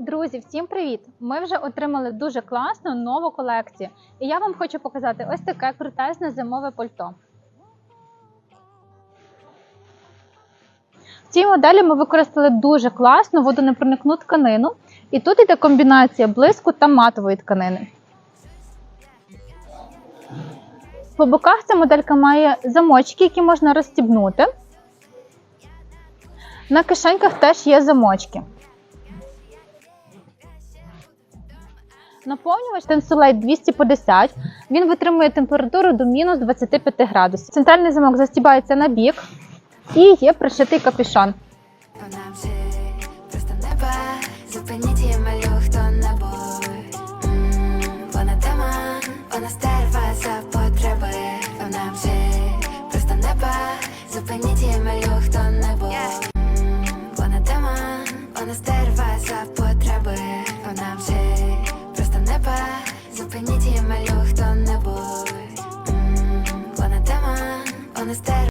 Друзі, всім привіт! Ми вже отримали дуже класну нову колекцію. І я вам хочу показати ось таке крутезне зимове пальто. В цій моделі ми використали дуже класну водонепроникну тканину. І тут іде комбінація блиску та матової тканини. По боках ця моделька має замочки, які можна розстібнути. На кишеньках теж є замочки. Наповнювач Tensolite 250. Він витримує температуру до мінус 25 градусів. Центральний замок застібається на бік. І є пришитий капюшон. Зупиніть її малю, небудь М, Вона Вона вона стерва за потреби. Вона вже honest that